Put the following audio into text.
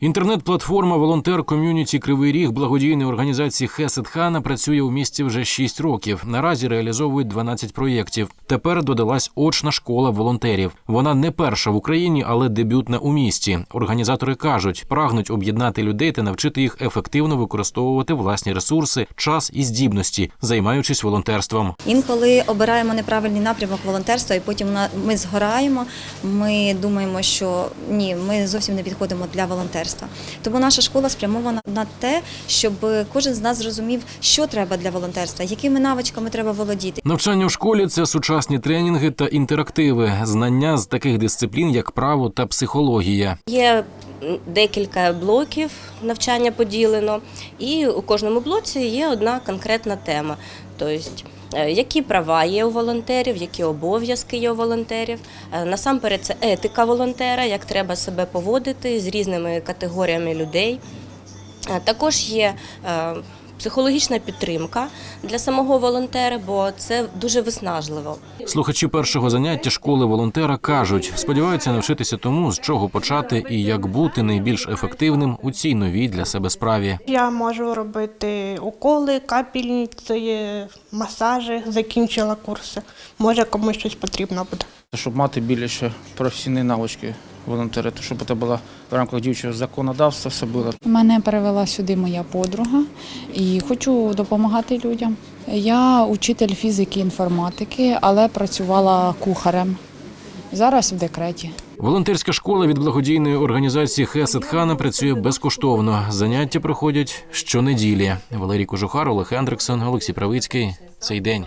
Інтернет-платформа Волонтер Ком'юніті Кривий Ріг благодійної організації Хесед Хана працює у місті вже 6 років. Наразі реалізовують 12 проєктів. Тепер додалась очна школа волонтерів. Вона не перша в Україні, але дебютна у місті. Організатори кажуть, прагнуть об'єднати людей та навчити їх ефективно використовувати власні ресурси, час і здібності, займаючись волонтерством. Інколи обираємо неправильний напрямок волонтерства, і потім ми згораємо. Ми думаємо, що ні, ми зовсім не підходимо для волонтерства. Тому наша школа спрямована на те, щоб кожен з нас зрозумів, що треба для волонтерства, якими навичками треба володіти. Навчання в школі це сучасні тренінги та інтерактиви, знання з таких дисциплін, як право та психологія. Є декілька блоків навчання поділено, і у кожному блоці є одна конкретна тема. Тобто, е, які права є у волонтерів, які обов'язки є у волонтерів. Е, Насамперед, це етика волонтера, як треба себе поводити з різними категоріями людей. Е, Також є психологічна підтримка для самого волонтера, бо це дуже виснажливо. Слухачі першого заняття школи волонтера кажуть, сподіваються навчитися тому, з чого почати і як бути найбільш ефективним у цій новій для себе справі. Я можу робити уколи, капельниці, масажі, закінчила курси. Може комусь щось потрібно буде. щоб мати більше професійні навички волонтери, то щоб це було в рамках діючого законодавства все було. Мене перевела сюди моя подруга і хочу допомагати людям. Я учитель фізики і інформатики, але працювала кухарем. Зараз в декреті. Волонтерська школа від благодійної організації Хесед Хана працює безкоштовно. Заняття проходять щонеділі. Валерій Кожухар, Олег Ендриксон, Олексій Правицький. Цей день.